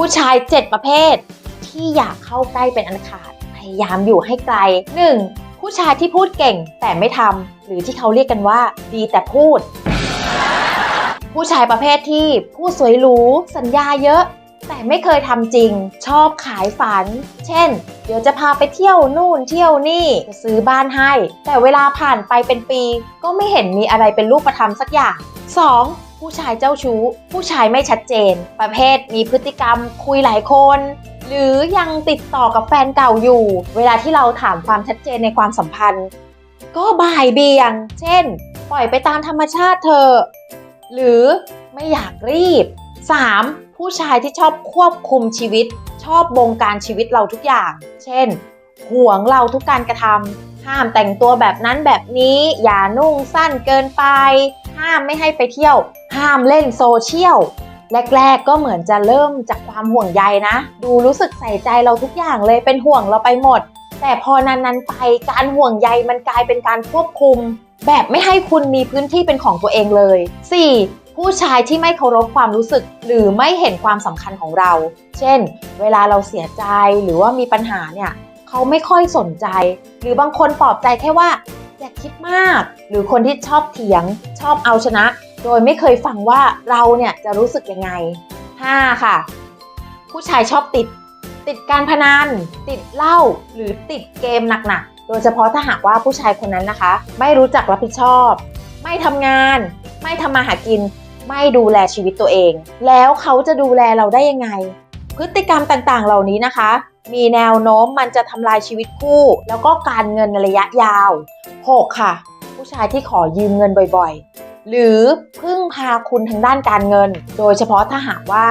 ผู้ชาย 7 ประเภท ที่อยากเข้าใกล้เป็นอันขาด พยายามอยู่ให้ไกล 1. ผู้ชายที่พูดเก่งแต่ไม่ทำหรือที่เขาเรียกกันว่า ดีแต่พูด ผู้ชายประเภทที่พูดสวยหรูสัญญาเยอะ แต่ไม่เคยทำจริง ชอบขายฝัน เช่น เดี๋ยวจะพาไปเที่ยวนู่นเที่ยวนี่จะซื้อบ้านให้ แต่เวลาผ่านไปเป็นปี ก็ไม่เห็นมีอะไรเป็นรูปธรรมสักอย่าง 2. ผู้ชายเจ้าชู้ ผู้ชายไม่ชัดเจน ประเภทมีพฤติกรรมคุยหลายคน หรือยังติดต่อกับแฟนเก่าอยู่ เวลาที่เราถามความชัดเจนในความสัมพันธ์ ก็บ่ายเบียง เช่น ปล่อยไปตามธรรมชาติเธอ หรือไม่อยากรีบ 3. ผู้ชายที่ชอบควบคุมชีวิต ชอบบงการชีวิตเราทุกอย่าง เช่น ห่วงเราทุกการกระทำ ห้ามแต่งตัวแบบนั้นแบบนี้ อย่านุ่งสั้นเกินไป ห้ามไม่ให้ไปเที่ยว ห้ามเล่นโซเชียลแรกๆ ก็เหมือนจะเริ่มจากความห่วงใยนะ ดูรู้สึกใส่ใจเราทุกอย่างเลยเป็นห่วงเราไปหมด แต่พอนานๆไปการห่วงใยมันกลายเป็นการควบคุม แบบไม่ให้คุณมีพื้นที่เป็นของตัวเองเลย 4. ผู้ชายที่ไม่เคารพความรู้สึก หรือไม่เห็นความสำคัญของเรา เช่น เวลาเราเสียใจหรือว่ามีปัญหาเนี่ย เขาไม่ค่อยสนใจ หรือบางคนปลอบใจแค่ว่า อย่าคิดมาก หรือคนที่ชอบเถียง ชอบเอาชนะ โดยไม่เคยฟังว่าเราเนี่ยจะรู้สึกยังไง 5. ค่ะ ผู้ชายชอบติด ติดการพนัน ติดเหล้าหรือติดเกมหนักๆ โดยเฉพาะถ้าหากว่าผู้ชายคนนั้นนะคะ ไม่รู้จักรับผิดชอบ ไม่ทำงาน ไม่ทำมาหากิน ไม่ดูแลชีวิตตัวเอง แล้วเขาจะดูแลเราได้ยังไง พฤติกรรมต่างๆ เหล่านี้นะคะ มีแนวโน้มมันจะทำลายชีวิตคู่ แล้วก็การเงินในระยะยาว 6. ค่ะ ผู้ชายที่ขอยืมเงินบ่อยๆ หรือพึ่งพาคุณทางด้านการเงิน โดยเฉพาะถ้าหากว่า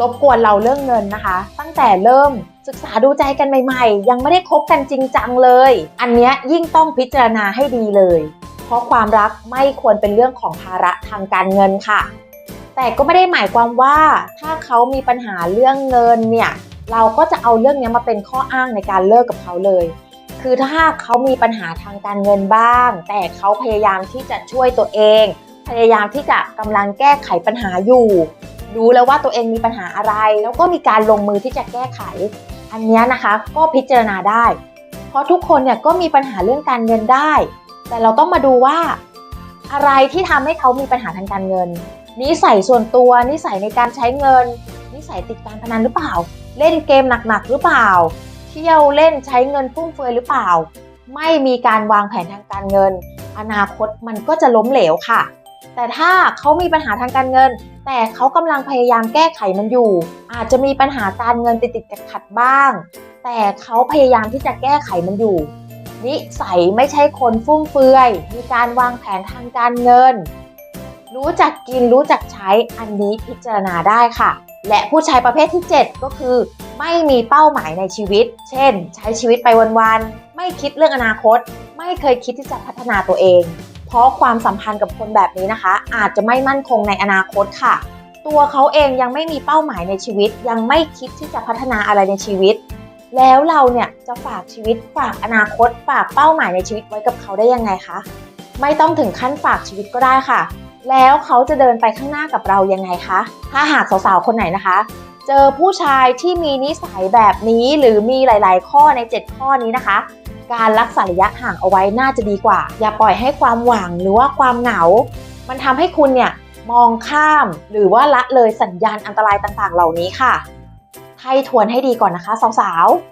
รบกวนเราเรื่องเงินนะคะ ตั้งแต่เริ่มศึกษาดูใจกันใหม่ๆ ยังไม่ได้คบกันจริงจังเลย อันเนี้ยยิ่งต้องพิจารณาให้ดีเลย เพราะความรักไม่ควรเป็นเรื่องของภาระทางการเงินค่ะ แต่ก็ไม่ได้หมายความว่าถ้าเขามีปัญหาเรื่องเงินเนี่ย เราก็จะเอาเรื่องนี้มาเป็นข้ออ้างในการเลิกกับเขาเลย คือถ้าเขามีปัญหาทางการเงินบ้าง แต่เขาพยายามที่จะช่วยตัวเอง พยายามที่จะกำลังแก้ไขปัญหาอยู่รู้แล้วว่าตัวเองมีปัญหาอะไร แล้วก็มีการลงมือที่จะแก้ไข อันนี้นะคะก็พิจารณาได้ เพราะทุกคนเนี่ยก็มีปัญหาเรื่องการเงินได้ แต่เราต้องมาดูว่า อะไรที่ทำให้เขามีปัญหาทางการเงิน นิสัยส่วนตัว นิสัยในการใช้เงิน นิสัยติดการพนันหรือเปล่า เล่นเกมหนักๆหรือเปล่า เที่ยวเล่นใช้เงินฟุ่มเฟือยหรือเปล่า ไม่มีการวางแผนทางการเงิน อนาคตมันก็จะล้มเหลวค่ะ แต่ถ้าเขามีปัญหาทางการเงิน แต่เขากำลังพยายามแก้ไขมันอยู่ อาจจะมีปัญหาการเงินติดติดๆขัดๆบ้าง แต่เขาพยายามที่จะแก้ไขมันอยู่นิสัยไม่ใช่คนฟุ่มเฟือย มีการวางแผนทางการเงิน รู้จักกินรู้จักใช้อันนี้พิจารณาได้ค่ะ และผู้ชายประเภทที่ 7 ก็คือ ไม่มีเป้าหมายในชีวิต เช่น ใช้ชีวิตไปวันๆไม่คิดเรื่องอนาคต ไม่เคยคิดที่จะพัฒนาตัวเอง เพราะความสัมพันธ์กับคนแบบนี้นะคะ อาจจะไม่มั่นคงในอนาคตค่ะ ตัวเขาเองยังไม่มีเป้าหมายในชีวิต ยังไม่คิดที่จะพัฒนาอะไรในชีวิต แล้วเราเนี่ยจะฝากชีวิตฝากอนาคต ฝากเป้าหมายในชีวิตไว้กับเขาได้ยังไงคะไม่ต้องถึงขั้นฝากชีวิตก็ได้ค่ะ แล้วเขาจะเดินไปข้างหน้ากับเรายังไงคะ ถ้าหากสาวๆคนไหนนะคะ เจอผู้ชายที่มีนิสัยแบบนี้หรือมีหลาย ๆ ข้อใน 7 ข้อนี้นะคะ การรักษาระยะห่างเอาไว้น่าจะดีกว่า อย่าปล่อยให้ความหวังหรือว่าความเหงา มันทำให้คุณเนี่ยมองข้ามหรือว่าละเลยสัญญาณอันตรายต่างๆ เหล่านี้ค่ะไทยทวนให้ดีก่อนนะคะสาวๆ